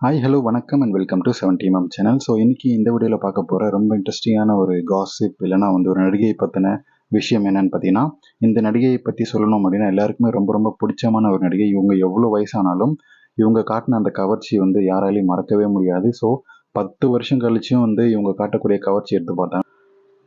Hi hello வணக்கம் and welcome to seventy ma'am channel so இன்னைக்கு இந்த வீடியோவில் பார்க்க போகிற ரொம்ப இன்ட்ரெஸ்டிங்கான ஒரு காசிப் இல்லைனா வந்து ஒரு நடிகையை பற்றின விஷயம் என்னன்னு பார்த்தீங்கன்னா இந்த நடிகையை பற்றி சொல்லணும் அப்படின்னா எல்லாருக்குமே ரொம்ப ரொம்ப பிடிச்சமான ஒரு நடிகை. இவங்க எவ்வளோ வயசானாலும் இவங்க காட்டின அந்த கவர்ச்சி வந்து யாராலையும் மறக்கவே முடியாது. ஸோ பத்து வருஷம் கழிச்சும் வந்து இவங்க காட்டக்கூடிய கவர்ச்சி எடுத்து பார்த்தா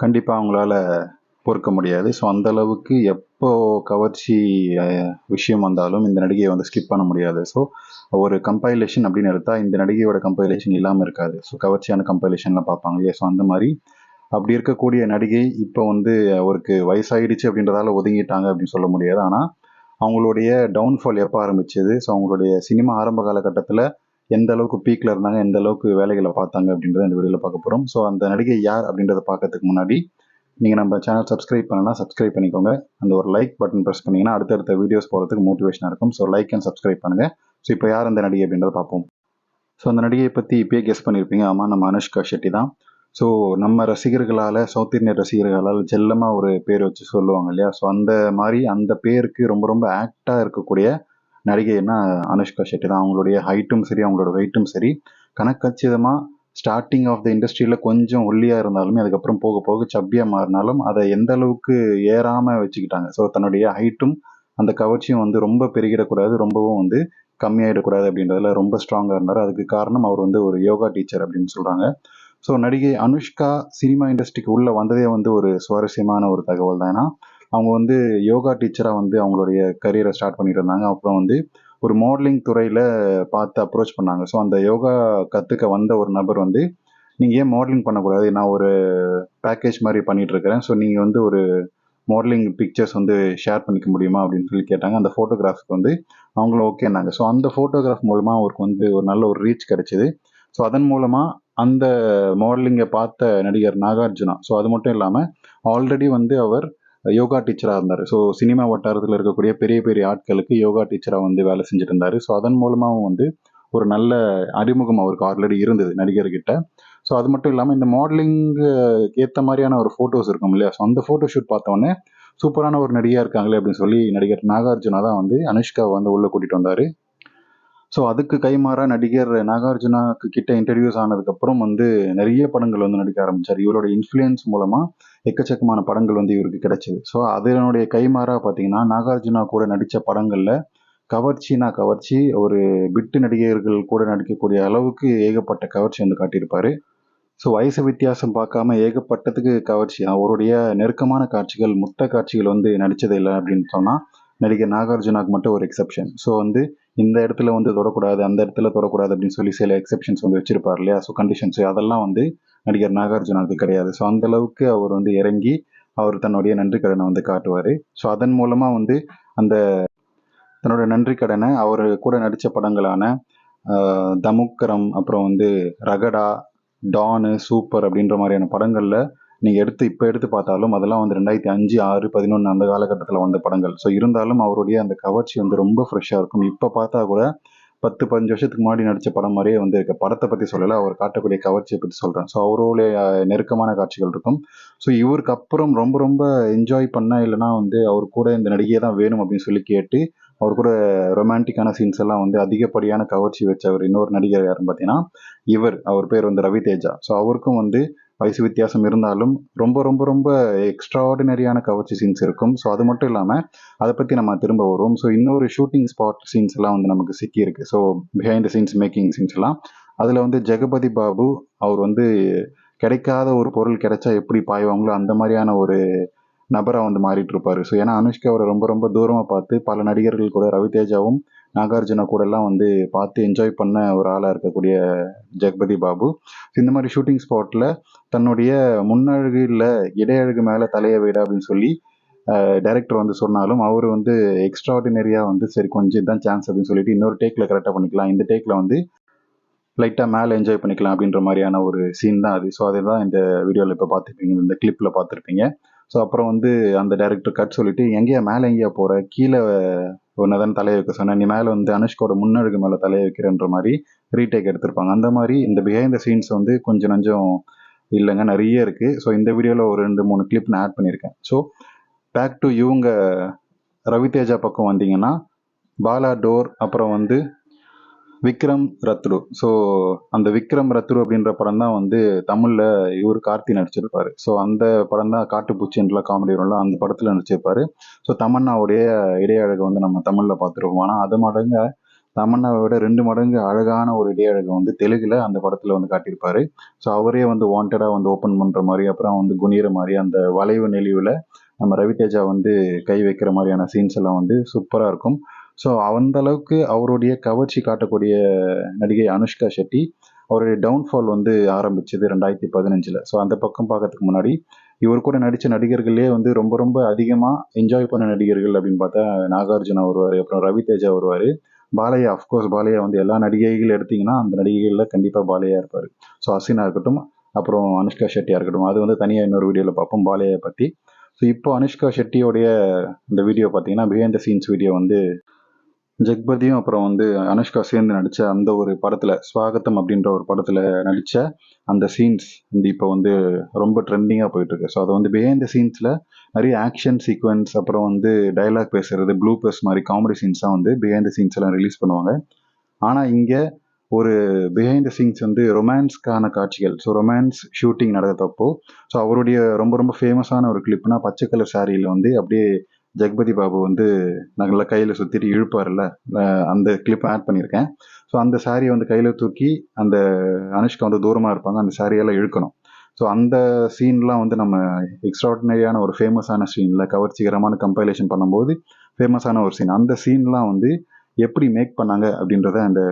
கண்டிப்பாக அவங்களால பொறுக்க முடியாது. ஸோ அந்த அளவுக்கு எப்போ கவர்ச்சி விஷயம் வந்தாலும் இந்த நடிகையை வந்து ஸ்கிப் பண்ண முடியாது. ஸோ ஒரு கம்பைலேஷன் அப்படின்னு எடுத்தால் இந்த நடிகையோட கம்பைலேஷன் இல்லாமல் இருக்காது. ஸோ கவர்ச்சியான கம்பைலேஷன்லாம் பார்ப்பாங்க. இல்லையா ஸோ அந்த மாதிரி. அப்படி இருக்கக்கூடிய நடிகை இப்போ வந்து அவருக்கு வயசாயிடுச்சு அப்படின்றதால ஒதுங்கிட்டாங்க அப்படின்னு சொல்ல முடியாது. ஆனால் அவங்களுடைய டவுன்ஃபால் எப்போ ஆரம்பிச்சது? ஸோ அவங்களுடைய சினிமா ஆரம்ப காலகட்டத்தில் எந்த அளவுக்கு பீக்கில் இருந்தாங்க? எந்த அளவுக்கு வேலைகளை பார்த்தாங்க? அப்படின்றத இந்த வீடியோவில் பார்க்க போகிறோம் ஸோ அந்த நடிகை யார் அப்படின்றத பார்க்கறதுக்கு முன்னாடி நீங்கள் நம்ம சேனல் சப்ஸ்கிரைப் பண்ணலாம் சப்ஸ்கிரைப் பண்ணிக்கோங்க. அந்த ஒரு லைக் பட்டன் ப்ரெஸ் பண்ணிங்கன்னா அடுத்தடுத்த வீடியோஸ் போகிறதுக்கு மோட்டிவேஷனாக இருக்கும். ஸோ லைக் அண்ட் சப்ஸ்கிரைப் பண்ணுங்கள் ஸோ இப்போ யார் அந்த நடிகை அப்படின்றத பார்ப்போம். ஸோ அந்த நடிகையை பற்றி இப்பயே கெஸ் பண்ணியிருப்பீங்க ஆமாம் நம்ம அனுஷ்கா ஷெட்டி தான். ஸோ நம்ம ரசிகர்களால் சவுத் இந்தியன் ரசிகர்களால் செல்லமாக ஒரு பேர் வச்சு சொல்லுவாங்க இல்லையா? ஸோ அந்த மாதிரி அந்த பேருக்கு ரொம்ப ரொம்ப ஆக்டாக இருக்கக்கூடிய நடிகைன்னா அனுஷ்கா ஷெட்டி தான். அவங்களுடைய ஹைட்டும் சரி அவங்களோட வெயிட்டும் சரி கணக்கச்சிதமாக ஸ்டார்டிங் ஆஃப் த இண்டஸ்ட்ரியில் கொஞ்சம் ஒல்லியாக இருந்தாலுமே அதுக்கப்புறம் போக போக சப்பியாக மாறினாலும் அதை எந்த அளவுக்கு ஏறாமல் வச்சுக்கிட்டாங்க. ஸோ தன்னுடைய ஹைட்டும் அந்த கவர்ச்சியும் வந்து ரொம்ப பெருகிடக்கூடாது. ரொம்பவும் வந்து கம்மியாயிடக்கூடாது அப்படின்றதுல ரொம்ப ஸ்ட்ராங்காக இருந்தார். அதுக்கு காரணம் அவர் வந்து ஒரு யோகா டீச்சர் அப்படின்னு சொல்கிறாங்க ஸோ நடிகை அனுஷ்கா சினிமா இண்டஸ்ட்ரிக்கு உள்ளே வந்ததே வந்து ஒரு சுவாரஸ்யமான ஒரு தகவல் தான். ஏன்னா அவங்க வந்து யோகா டீச்சராக வந்து அவங்களுடைய கரியரை ஸ்டார்ட் பண்ணிட்டு இருந்தாங்க. அப்புறம் வந்து ஒரு மாடலிங் துறையில் பார்த்து அப்ரோச் பண்ணாங்க. ஸோ அந்த யோகா கற்றுக்க வந்த ஒரு நபர் வந்து நீங்கள் ஏன் மாடலிங் பண்ணக்கூடாது? நான் ஒரு பேக்கேஜ் மாதிரி பண்ணிகிட்ருக்கிறேன் ஸோ நீங்கள் வந்து ஒரு மாடலிங் பிக்சர்ஸ் வந்து ஷேர் பண்ணிக்க முடியுமா அப்படின்னு சொல்லி கேட்டாங்க. அந்த ஃபோட்டோகிராஃப்க்கு வந்து அவங்களும் ஓகேனாங்க ஸோ அந்த ஃபோட்டோகிராஃப் மூலமாக அவருக்கு வந்து ஒரு நல்ல ஒரு ரீச் கிடைச்சிது. ஸோ அதன் மூலமாக அந்த மாடலிங்கை பார்த்த நடிகர் நாகார்ஜுனா ஸோ அது மட்டும் இல்லாமல் ஆல்ரெடி வந்து அவர் யோகா டீச்சராக இருந்தார். ஸோ சினிமா வட்டாரத்தில் இருக்கக்கூடிய பெரிய பெரிய ஆட்களுக்கு யோகா டீச்சராக வந்து வேலை செஞ்சுட்டு இருந்தார். ஸோ அதன் மூலமாகவும் வந்து ஒரு நல்ல அறிமுகம் அவருக்கு ஆல்ரெடி இருந்தது நடிகர்கிட்ட. ஸோ அது மட்டும் இல்லாமல் இந்த மாடலிங்கு ஏற்ற மாதிரியான ஒரு ஃபோட்டோஸ் இருக்கும் இல்லையா? ஸோ அந்த ஃபோட்டோ ஷூட் பார்த்தோன்னே சூப்பரான ஒரு நடிகையாக இருக்காங்களே அப்படின்னு சொல்லி நடிகர் நாகார்ஜுனா தான் வந்து அனுஷ்காவை வந்து உள்ளே கூட்டிகிட்டு வந்தார். ஸோ அதுக்கு கைமாறா நடிகர் நாகார்ஜுனாக்கு கிட்ட இன்டர்வியூஸ் ஆனதுக்கப்புறம் வந்து நிறைய படங்கள் வந்து நடிக்க ஆரம்பிச்சார். இவரோட இன்ஃப்ளூயன்ஸ் மூலமாக எக்கச்சக்கமான படங்கள் வந்து இவருக்கு கிடைச்சிது. ஸோ அதனுடைய கைமாறா பார்த்தீங்கன்னா நாகார்ஜுனா கூட நடித்த படங்களில் கவர்ச்சினா கவர்ச்சி ஒரு பிட்டு நடிகர்கள் கூட நடிக்கக்கூடிய அளவுக்கு ஏகப்பட்ட கவர்ச்சி வந்து காட்டியிருப்பாரு. ஸோ வயசு வித்தியாசம் பார்க்காம ஏகப்பட்டதுக்கு கவர்ச்சி. அவருடைய நெருக்கமான காட்சிகள் முத்த காட்சிகள் வந்து நடித்தது இல்லை அப்படின்னு சொன்னால் நடிகர் நாகார்ஜுனாக்கு மட்டும் ஒரு எக்ஸப்ஷன் ஸோ வந்து இந்த இடத்துல வந்து தொடக்கூடாது அந்த இடத்துல தொடக்கூடாது அப்படின்னு சொல்லி சில எக்ஸப்ஷன்ஸ் வந்து வச்சிருப்பார் இல்லையா? ஸோ கண்டிஷன்ஸ் அதெல்லாம் வந்து நடிகர் நாகார்ஜுனாவுக்கு கிடையாது. ஸோ அந்த அளவுக்கு அவர் வந்து இறங்கி அவர் தன்னுடைய நன்றி கடனை வந்து காட்டுவார். ஸோ அதன் மூலமாக வந்து அந்த தன்னோட நன்றி கடனை அவர் கூட நடித்த படங்களான தமுக்கரம் அப்புறம் வந்து ரகடா டானு சூப்பர் அப்படின்ற மாதிரியான படங்களில் நீங்கள் எடுத்து இப்போ எடுத்து பார்த்தாலும் அதெல்லாம் வந்து ரெண்டாயிரத்தி அஞ்சு ஆறு பதினொன்று அந்த காலகட்டத்தில் வந்த படங்கள். ஸோ இருந்தாலும் அவருடைய அந்த கவர்ச்சி வந்து ரொம்ப ஃப்ரெஷ்ஷாக இருக்கும். இப்போ பார்த்தா கூட பத்து பதினஞ்சு வருஷத்துக்கு முன்னாடி நடித்த படம் மாதிரியே வந்து இருக்க. படத்தை பற்றி சொல்லலை அவர் காட்டக்கூடிய கவர்ச்சியை பற்றி சொல்கிறேன் ஸோ அவருடைய நெருக்கமான காட்சிகள் இருக்கும். ஸோ இவருக்கு அப்புறம் ரொம்ப ரொம்ப என்ஜாய் பண்ண இல்லைனா வந்து அவர் கூட இந்த நடிகையை தான் வேணும் அப்படின்னு சொல்லி கேட்டு அவர் கூட ரொமான்டிக்கான சீன்ஸ் எல்லாம் வந்து அதிகப்படியான கவர்ச்சி வச்சவர் இன்னொரு நடிகர் யாருன்னு பார்த்தீங்கன்னா இவர். அவர் பேர் வந்து ரவி தேஜா. ஸோ அவருக்கும் வந்து வயசு வித்தியாசம் இருந்தாலும் ரொம்ப ரொம்ப ரொம்ப எக்ஸ்ட்ராடினரியான கவர்ச்சி சீன்ஸ் இருக்கும். ஸோ அது மட்டும் இல்லாமல் அதை பற்றி நம்ம திரும்ப வருவோம். ஸோ இன்னொரு ஷூட்டிங் ஸ்பாட் சீன்ஸ் எல்லாம் வந்து நமக்கு சிக்கியிருக்கு. So behind the scenes making scenes எல்லாம். அதில் வந்து ஜெகபதி பாபு அவர் வந்து கிடைக்காத ஒரு பொருள் கிடைச்சா எப்படி பாய்வாங்களோ அந்த மாதிரியான ஒரு நபராக வந்து மாறிட்டு இருப்பார் ஸோ ஏன்னா அவரை ரொம்ப ரொம்ப தூரமாக பார்த்து பல நடிகர்கள் கூட ரவிதேஜாவும் நாகார்ஜுனா கூட எல்லாம் வந்து பார்த்து என்ஜாய் பண்ண ஒரு ஆளாக இருக்கக்கூடிய ஜெகபதி பாபு. இந்த மாதிரி ஷூட்டிங் ஸ்பாட்டில் தன்னுடைய முன்னழகு இல்லை இடையழகு மேலே தலையை விட அப்படின்னு சொல்லி டைரக்டர் வந்து சொன்னாலும் அவர் வந்து எக்ஸ்ட்ராடினரியாக வந்து சரி கொஞ்சம் இதுதான் சான்ஸ் அப்படின்னு சொல்லிட்டு இன்னொரு டேக்கில் கரெக்டாக பண்ணிக்கலாம். இந்த டேக்கில் வந்து லைட்டாக மேலே என்ஜாய் பண்ணிக்கலாம் அப்படின்ற மாதிரியான ஒரு சீன் தான் அது. ஸோ அதை தான் இந்த வீடியோவில் இப்போ பார்த்துருப்பீங்க. இந்த கிளிப்பில் பார்த்துருப்பீங்க. ஸோ அப்புறம் வந்து அந்த டேரக்டர் கட் சொல்லிட்டு எங்கேயா மேலே எங்கேயா போகிற கீழே ஒன்று தான் தலையை வைக்க சொன்னேன். நீ மேலே வந்து அனுஷ்கோட முன்னழுகு மேலே தலையை வைக்கிறன்ற மாதிரி ரீடேக் எடுத்திருப்பாங்க. அந்த மாதிரி இந்த பிஹைண்ட் த சீன்ஸ் வந்து கொஞ்சம் கொஞ்சம் இல்லைங்க நிறைய இருக்குது ஸோ இந்த வீடியோவில் ஒரு ரெண்டு மூணு கிளிப் நான் ஆட் பண்ணியிருக்கேன். ஸோ பேக் டு இவங்க ரவிதேஜா பக்கம் வந்தீங்கன்னா பாலா டோர் அப்புறம் வந்து விக்ரம் ரத்ரு. ஸோ அந்த விக்ரம் ரத்ரு அப்படின்ற படம் தான் வந்து தமிழில் இவர் கார்த்தி நடிச்சிருப்பாரு. ஸோ அந்த படம் தான் காட்டுப்பூச்சின்ற காமெடி ரோல அந்த படத்தில் நடிச்சிருப்பாரு. ஸோ தமன்னாவுடைய இடையழகை வந்து நம்ம தமிழில் பார்த்துருப்போம். ஆனால் அது மடங்கு தமன்னாவோட விட ரெண்டு மடங்கு அழகான ஒரு இடையழகை வந்து தெலுங்கில் அந்த படத்தில் வந்து காட்டியிருப்பாரு. ஸோ அவரே வந்து வாண்டடாக வந்து ஓப்பன் பண்ணுற மாதிரி அப்புறம் வந்து குனிகிற மாதிரி அந்த வளைவு நெளிவில் நம்ம ரவிதேஜா வந்து கை வைக்கிற மாதிரியான சீன்ஸ் எல்லாம் வந்து சூப்பராக இருக்கும். ஸோ அந்த அளவுக்கு அவருடைய கவர்ச்சி காட்டக்கூடிய நடிகை அனுஷ்கா ஷெட்டி அவருடைய டவுன்ஃபால் வந்து ஆரம்பிச்சது ரெண்டாயிரத்தி பதினஞ்சில். ஸோ அந்த பக்கம் பார்க்கறதுக்கு முன்னாடி இவர் கூட நடித்த நடிகர்களே வந்து ரொம்ப ரொம்ப அதிகமாக என்ஜாய் பண்ண நடிகர்கள் அப்படின்னு பார்த்தா நாகார்ஜுனா வருவார் அப்புறம் ரவிதேஜா வருவார். பாலையா அஃப்கோர்ஸ் பாலையா வந்து எல்லா நடிகைகள் எடுத்திங்கன்னா அந்த நடிகைகளில் கண்டிப்பாக பாலையா இருப்பார். ஸோ அசினா இருக்கட்டும் அப்புறம் அனுஷ்கா ஷெட்டியாக இருக்கட்டும் அது வந்து தனியாக இன்னொரு வீடியோவில் பார்ப்போம் பாலையை பற்றி ஸோ இப்போ அனுஷ்கா ஷெட்டியோடைய இந்த வீடியோ பார்த்தீங்கன்னா பிஹைண்ட் த சீன்ஸ் வீடியோ வந்து ஜெக்பதியும் அப்புறம் வந்து அனுஷ்கா சேர்ந்து நடித்த அந்த ஒரு படத்தில் ஸ்வாகத்தம் அப்படின்ற ஒரு படத்தில் நடித்த அந்த சீன்ஸ் வந்து இப்போ வந்து ரொம்ப ட்ரெண்டிங்காக போயிட்டுருக்கு. ஸோ அதை வந்து பிஹைண்ட் த சீன்ஸில் நிறைய ஆக்ஷன் சீக்வன்ஸ் அப்புறம் வந்து டைலாக் பேசுறது ப்ளூபர்ஸ் மாதிரி காமெடி சீன்ஸாக வந்து பிஹைண்ட் த சீன்ஸ் எல்லாம் ரிலீஸ் பண்ணுவாங்க. ஆனால் இங்கே ஒரு பிஹைண்ட் த சீன்ஸ் வந்து ரொமான்ஸ்க்கான காட்சிகள். ஸோ ரொமான்ஸ் ஷூட்டிங் நடந்தப்போ ஸோ அவருடைய ரொம்ப ரொம்ப ஃபேமஸான ஒரு கிளிப்னா பச்சை கலர் சாரியில் வந்து அப்படியே ஜெகபதி பாபு வந்து நல்லா கையில் சுற்றிட்டு இழுப்பார்ல அந்த கிளிப் ஆட் பண்ணியிருக்கேன் ஸோ அந்த சாரியை வந்து கையில் தூக்கி அந்த அனுஷ்கா வந்து தூரமாக இருப்பாங்க. அந்த சாரியெல்லாம் இழுக்கணும். ஸோ அந்த சீன்லாம் வந்து நம்ம எக்ஸ்ட்ராடினரியான ஒரு ஃபேமஸான சீனில் கவர்ச்சிகரமான கம்பைலேஷன் பண்ணும்போது ஃபேமஸான ஒரு சீன் அந்த சீன்லாம் வந்து எப்படி மேக் பண்ணாங்க அப்படின்றத அந்த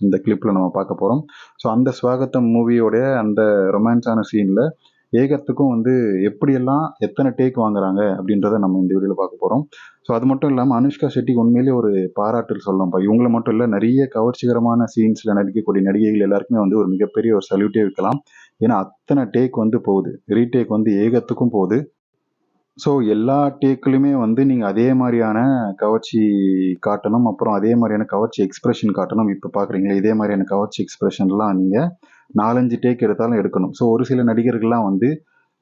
இந்த கிளிப்பில் நம்ம பார்க்க போகிறோம் ஸோ அந்த ஸ்வாகத்தம் மூவியோடைய அந்த ரொமான்ஸான சீனில் ஏகத்துக்கும் வந்து எப்படியெல்லாம் எத்தனை டேக் வாங்குறாங்க அப்படின்றத நம்ம இந்த வீடியோவில் பார்க்க போகிறோம் ஸோ அது மட்டும் இல்லாமல் அனுஷ்கா ஷெட்டிக்கு உண்மையிலேயே ஒரு பாராட்டில் சொல்லலாம்ப்பா இவங்களை மட்டும் இல்லை நிறைய கவர்ச்சிகரமான சீன்ஸில் நடிக்கக்கூடிய நடிகைகள் எல்லாருக்குமே வந்து ஒரு மிகப்பெரிய ஒரு சல்யூட்டே வைக்கலாம். ஏன்னா அத்தனை டேக் வந்து போகுது. ரீடேக் வந்து ஏகத்துக்கும் போகுது. ஸோ எல்லா டேக்குலையுமே வந்து நீங்கள் அதே மாதிரியான கவர்ச்சி காட்டணும். அப்புறம் அதே மாதிரியான கவர்ச்சி எக்ஸ்பிரஷன் காட்டணும். இப்போ பார்க்குறீங்களா இதே மாதிரியான கவர்ச்சி எக்ஸ்பிரஷன்லாம் நீங்கள் நாலஞ்சு டேக் எடுத்தாலும் எடுக்கணும். ஸோ ஒரு சில நடிகர்கள்லாம் வந்து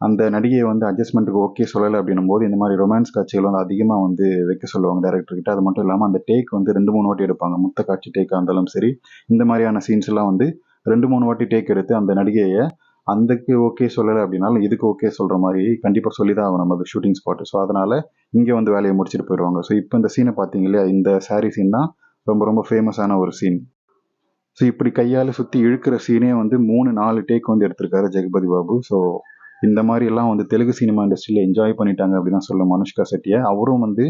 அந்த நடிகையை வந்து அட்ஜஸ்ட்மெண்ட்டுக்கு ஓகே சொல்லலை அப்படின்னும் போது இந்த மாதிரி ரொமான்ஸ் காட்சிகள் வந்து அதிகமாக வந்து வைக்க சொல்லுவாங்க டேரக்டர்கிட்ட அது மட்டும் இல்லாமல் அந்த டேக் வந்து ரெண்டு மூணு வாட்டி எடுப்பாங்க. முத்த காட்சி டேக்காக இருந்தாலும் சரி இந்த மாதிரியான சீன்ஸ் எல்லாம் வந்து ரெண்டு மூணு வாட்டி டேக் எடுத்து அந்த நடிகையை அந்தக்கு ஓகே சொல்லலை அப்படின்னாலும் இதுக்கு ஓகே சொல்கிற மாதிரி கண்டிப்பாக சொல்லி தான் ஆகும் அது ஷூட்டிங் ஸ்பாட்டு ஸோ அதனால் இங்கே வந்து வேலையை முடிச்சுட்டு போயிடுவாங்க. ஸோ இப்போ இந்த சீனை பார்த்தீங்க இல்லையா? இந்த சாரீ சீன் தான் ரொம்ப ரொம்ப ஃபேமஸான ஒரு சீன் ஸோ இப்படி கையால் சுற்றி இழுக்கிற சீனே வந்து மூணு நாலு டேக் வந்து எடுத்திருக்காரு ஜெகபதி பாபு. ஸோ இந்த மாதிரி எல்லாம் வந்து தெலுங்கு சினிமா இண்டஸ்ட்ரியில் என்ஜாய் பண்ணிட்டாங்க அப்படின்னு தான் சொல்லும் மனுஷ்கா செட்டியை. அவரும் வந்து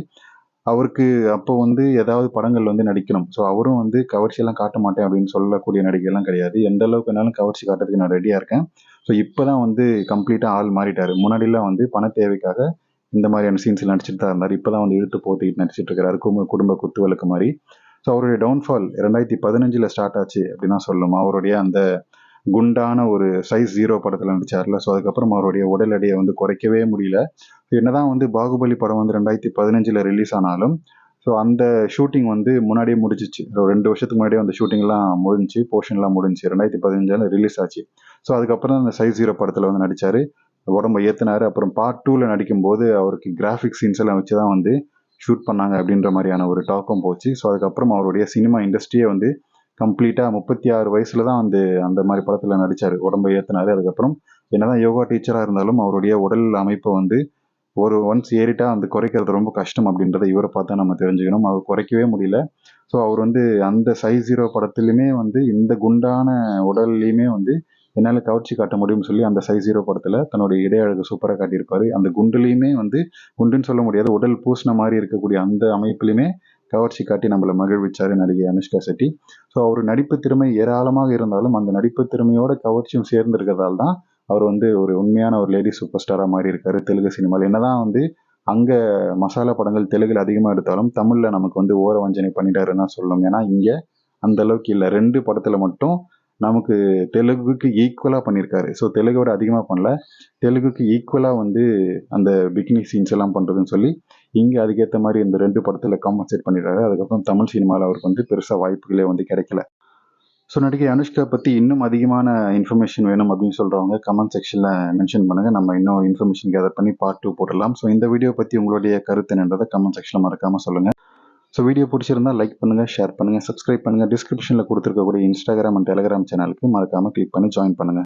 அவருக்கு அப்போ வந்து ஏதாவது படங்கள் வந்து நடிக்கணும். ஸோ அவரும் வந்து கவர்ச்சியெல்லாம் காட்ட மாட்டேன் அப்படின்னு சொல்லக்கூடிய நடிகைலாம் கிடையாது. எந்த அளவுக்கு வேணாலும் கவர்ச்சி காட்டுறதுக்கு நான் ரெடியாக இருக்கேன். ஸோ இப்போ தான் வந்து கம்ப்ளீட்டாக ஆள் மாறிட்டார். முன்னாடிலாம் வந்து பண தேவைக்காக இந்த மாதிரியான சீன்ஸ் நடிச்சிட்டு தான் இருந்தார். இப்போ தான் வந்து இழுத்து போத்திக்கிட்டு நடிச்சிட்டு இருக்கிறாரு குடும்ப குத்து குத்துவிளக்கு மாதிரி. ஸோ அவருடைய டவுன்ஃபால் ரெண்டாயிரத்தி பதினஞ்சில் ஸ்டார்ட் ஆச்சு அப்படின்னா சொல்லணும் அவருடைய அந்த குண்டான ஒரு சைஸ் ஜீரோ படத்தில் நடிச்சார்ல. ஸோ அதுக்கப்புறம் அவருடைய உடல் எடையை வந்து குறைக்கவே முடியல. என்னதான் வந்து பாகுபலி படம் வந்து ரெண்டாயிரத்தி பதினஞ்சில் ரிலீஸ் ஆனாலும் ஸோ அந்த ஷூட்டிங் வந்து முன்னாடியே முடிஞ்சிச்சு. ஒரு ரெண்டு வருஷத்துக்கு முன்னாடியே அந்த ஷூட்டிங்லாம் முடிஞ்சு போர்ஷன்லாம் முடிஞ்சு ரெண்டாயிரத்தி பதினஞ்சில் ரிலீஸ் ஆச்சு. ஸோ அதுக்கப்புறம் அந்த சைஸ் ஜீரோ படத்தில் வந்து நடித்தார் உடம்ப ஏற்றினார் அப்புறம் பார்ட் டூவில் நடிக்கும்போது அவருக்கு கிராஃபிக் சீன்ஸ் எல்லாம் வச்சு தான் வந்து ஷூட் பண்ணாங்க அப்படின்ற மாதிரியான ஒரு டாக்கும் போச்சு. ஸோ அதுக்கப்புறம் அவருடைய சினிமா இண்டஸ்ட்ரியே வந்து கம்ப்ளீட்டாக முப்பத்தி ஆறு வயசில் தான் வந்து அந்த மாதிரி படத்தில் நடித்தார் உடம்பை ஏற்றினார் அதுக்கப்புறம் என்னதான் யோகா டீச்சராக இருந்தாலும் அவருடைய உடல் அமைப்பை வந்து ஒரு ஒன்ஸ் ஏறிட்டா அந்த குறைக்கிறது ரொம்ப கஷ்டம் அப்படின்றத இவரை பார்த்தா நம்ம தெரிஞ்சுக்கணும். அவர் குறைக்கவே முடியல. ஸோ அவர் வந்து அந்த சைஸ் ஜீரோ படத்துலையுமே வந்து இந்த குண்டான உடல்லையுமே வந்து என்னால் கவர்ச்சி காட்ட முடியும்னு சொல்லி அந்த சைஸ் ஜீரோ படத்தில் தன்னுடைய இடையழகு சூப்பராக காட்டியிருப்பாரு. அந்த குண்டுலேயுமே வந்து குண்டுன்னு சொல்ல முடியாது உடல் பூசின மாதிரி இருக்கக்கூடிய அந்த அமைப்புலையுமே கவர்ச்சி காட்டி நம்மளை மகிழ்விச்சார் நடிகை அனுஷ்கா செட்டி. ஸோ அவர் நடிப்பு திறமை ஏராளமாக இருந்தாலும் அந்த நடிப்பு திறமையோட கவர்ச்சியும் சேர்ந்திருக்கிறதால தான் அவர் வந்து ஒரு உண்மையான ஒரு லேடி சூப்பர் ஸ்டாராக மாறி இருக்காரு தெலுங்கு சினிமாவில் என்னதான் வந்து அங்கே மசாலா படங்கள் தெலுங்கில் அதிகமாக எடுத்தாலும் தமிழில் நமக்கு வந்து ஓர வஞ்சனை பண்ணிட்டாருன்னு சொல்லணும். ஏன்னா இங்கே அந்த அளவுக்கு இல்லை. ரெண்டு படத்தில் மட்டும் நமக்கு தெலுங்குக்கு ஈக்குவலாக பண்ணியிருக்காரு ஸோ தெலுங்கோட அதிகமாக பண்ணல. தெலுங்குக்கு ஈக்குவலாக வந்து அந்த பிகினி சீன்ஸ் எல்லாம் பண்ணுறதுன்னு சொல்லி இங்கே அதுக்கேற்ற மாதிரி இந்த ரெண்டு படத்தில் காம்பன்சேட் பண்ணிடுறாரு. அதுக்கப்புறம் தமிழ் சினிமாவில் அவருக்கு வந்து பெருசாக வாய்ப்புகளே வந்து கிடைக்கல. ஸோ நடிகை அனுஷ்கா பற்றி இன்னும் அதிகமான இன்ஃபர்மேஷன் வேணும் அப்படின்னு சொல்கிறவங்க கமெண்ட் செக்ஷனில் மென்ஷன் பண்ணுங்கள் நம்ம இன்னும் இன்ஃபர்மேஷன் கேதர் பண்ணி பார்ட் டூ போடலாம். ஸோ இந்த வீடியோ பற்றி உங்களுடைய கருத்து என்னன்றதை கமெண்ட் செக்ஷனில் மறக்காமல் சொல்லுங்கள் ஸோ வீடியோ பிடிச்சிருந்தா லைக் பண்ணுங்கள் ஷேர் பண்ணுங்கள் சப்ஸ்கிரைப் பண்ணுங்கள் டிஸ்கிரிப்ஷனில் கொடுத்துருக்கக்கூடிய இன்ஸ்டாகிராம் அண்ட் டெலிகிராம் சேனலுக்கு மறக்காமல் கிளிக் பண்ணி ஜாயின் பண்ணுங்கள்